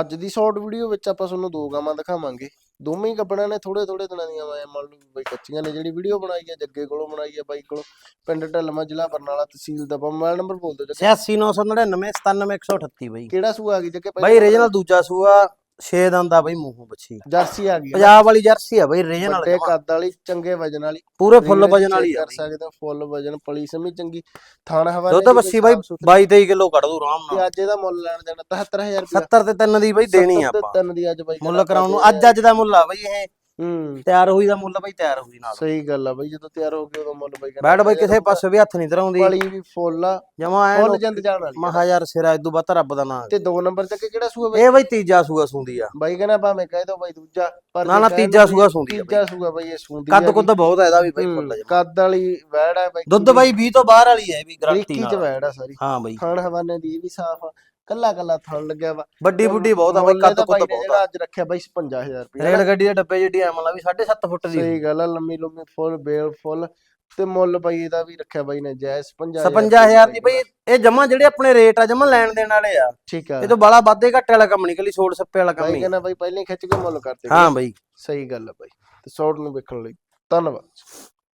ਅੱਜ ਦੀ short video ਵਿੱਚ ਆਪਾਂ ਤੁਹਾਨੂੰ ਦੋ ਗਾਵਾਂ ਦਿਖਾਵਾਂਗੇ। ਦੋਵੇਂ ਹੀ ਕੱਪੜਿਆਂ ਨੇ ਥੋੜੇ ਥੋੜੇ ਦਿਨਾਂ ਦੀਆਂ ਮੈਂ ਮੰਨ ਲਓ ਬਈ ਕੱਚੀਆਂ ਨੇ ਜਿਹੜੀ ਵੀਡੀਓ ਬਣਾਈ ਹੈ ਜੱਗੇ ਕੋਲੋਂ ਬਣਾਈ ਹੈ ਬਾਈ ਕੋਲੋਂ ਪਿੰਡ ਢਲਮਾ ਜ਼ਿਲ੍ਹਾ ਬਰਨਾਲਾ ਤਹਿਸੀਲ ਦਾ ਮੋਬਾਈਲ ਨੰਬਰ ਬੋਲ ਦਿਓ ਜੱਗੇ। 86999 97138 ਬਈ। ਕਿਹੜਾ ਸੂਆ ਆ ਗਈ ਜੱਗੇ ਬਈ ਰੀਜਨਲ ਦੂਜਾ ਸੂਆ 6 ਦੰਦ ਆ ਬਈ ਮੂੰਹੋਂ ਬੱਚੀ ਜਰਸੀ ਆ ਗਈ? ਪੰਜਾਬ ਵਾਲੀ ਜਰਸੀ ਆ ਬਈ ਰੀਜਨਲ ਵੱਡੇ ਕੱਦ ਵਾਲੀ ਚੰਗੇ ਵਜਨ ਵਾਲੀ। ਪੂਰੇ ਫੁੱਲ ਵਜਨ ਵਾਲੀ ਕਰ ਸਕਦੇ ਹੋ ਫੁੱਲ ਵਜਨ ਪਲੀ ਸਮੀ ਚੰਗੀ। ਥਾਣ ਹਵਾ ਦੁੱਧ ਬੱਸੀ ਬਾਈ 22 23 ਕਿਲੋ ਕੱਢ ਦੂ ਆਰਾਮ ਤੇ ਨਾਲ। ਅੱਜ ਇਹਦਾ ਮੁੱਲ ਲੈਣ ਦੇਣਾ 73000 ਰੁਪਏ 70 ਤੇ 3 ਦੀ ਬਈ ਦੇਣੀ ਆ ਆਪਾਂ। ਤਿੰਨ ਦੀ ਅੱਜ ਬਾਈ ਮੁੱਲ ਕਰਾਉਣ ਨੂੰ। ਅੱਜ ਅੱਜ ਦਾ ਮੁੱਲ ਆ ਬਈ ਇਹ। ਹੂੰ। ਤਿਆਰ ਹੋਈ ਦਾ ਮੁੱਲ ਬਈ ਤਿਆਰ ਹੋਈ ਨਾਲ। ਸਹੀ ਗੱਲ ਆ ਬਾਈ ਜਦੋਂ ਤਿਆਰ ਹੋ ਗਿਆ ਉਦੋਂ ਮੁੱਲ ਬਾਈ ਬੈਡ ਬਈ ਕਿਸੇ ਪਾਸੇ ਵੀ ਹੱਥ ਨਹੀਂ ਧਰਾਉਂਦੀ। ਪਲੀ ਵੀ ਫੁੱਲ ਆ ਜਮਾ ਐ ਫੁੱਲ ਜਿੰਦ ਜਾਣ ਵਾਲੀ ਆ। ਮਹਾ ਯਾਰ ਸਿਰਾ ਇਦੋਂ ਬਾਤ ਰੱਬ ਦਾ ਨਾਮ ਤੇ ਦੋ ਨੰਬਰ ਚੱਕੇ ਕਿਹੜਾ ਸੂਆ ਬਾਈ? ਇਹ ਬਈ ਤੀਜਾ ਸੂਆ ਸੁੰਦੀ ਆ। ਬਾਈ ਕਹਿੰਦਾ ਭਾਵੇਂ ਕਹਿ ਦੋ ਬਾਈ ਦੂਜਾ ਪਰ ਨਾ ਨਾ ਤੀਜਾ ਸੂਆ ਸੁੰਦੀ ਆ ਤੀਜਾ ਸੂਆ ਬਾਈ ਇਹ ਸੁੰਦੀ ਕੱਦ ਕੁੱਦ ਬਹੁਤ ਆ ਇਹਦਾ ਵੀ ਬਈ ਫੁੱਲ ਜਮਾ। ਕੱਦ ਵਾਲੀ ਵੈੜ ਹੈ ਬਾਈ ਦੁੱਧ ਬਈ 20 ਤੋਂ ਬਾਹਰ ਵਾਲੀ ਹੈ ਇਹ ਵੀ ਗਰੰਟੀ ਬਰੀਕੀ ਚ ਨਾਲ। ਵੈੜ ਆ ਸਾਰੀ। ਹਾਂ ਬਈ। ਥਣ ਹਵਾਨੇ ਦੀ ਵੀ ਸਾਫ਼ ਆ। ਕੱਲਾ ਕੱਲਾ ਥਣ ਲੱਗਿਆ ਵਾ। ਵੱਡੀ ਬੁੱਢੀ ਬਹੁਤ ਆ ਬਈ ਕੱਦ ਨੇ ਬਹੁਤ ਆ ਅੱਜ ਰੱਖਿਆ ਬਾਈ 55000 ਰੁਪਏ ਰੇਲ ਗੱਡੀ ਦੇ ਡੱਬੇ ਜਿੱਡੀ ਐ ਮਤਲਬ ਵੀ 7.5 ਫੁੱਟ ਦੀ। ਸਹੀ ਗੱਲ ਆ ਲੰਮੀ ਲੰਮੀ ਫੁੱਲ ਬੇਲ ਫੁੱਲ ਤੇ ਮੁੱਲ ਬਾਈ ਇਹਦਾ ਵੀ ਰੱਖਿਆ ਬਾਈ ਨੇ ਜਾਇਜ਼ 55000 55000 ਦੀ ਬਈ ਇਹ ਜਮਾ ਜਿਹੜੇ ਆਪਣੇ ਰੇਟ ਆ ਜਮਾ ਲੈਣ ਦੇਣ ਵਾਲੇ ਆ। ਠੀਕ ਆ। ਇਹ ਤੋਂ ਬਾਲਾ ਵਾਧੇ ਘੱਟੇ ਵਾਲਾ ਕੰਮ ਨਿਕਲੀ ਛੋੜ ਸੱਪੇ ਵਾਲਾ ਕੰਮ ਬਾਈ ਹੀ ਕਹਿੰਦਾ ਬਾਈ ਪਹਿਲਾਂ ਹੀ ਖਿੱਚ ਕੇ ਮੁੱਲ ਕਰਤੇ ਹਾਂ ਬਈ। ਸਹੀ ਗੱਲ ਆ ਬਾਈ। ਤੇ ਸ਼ਾਰਟ ਨੂੰ ਵੇਖਣ ਲਈ। ਧੰਨਵਾਦ।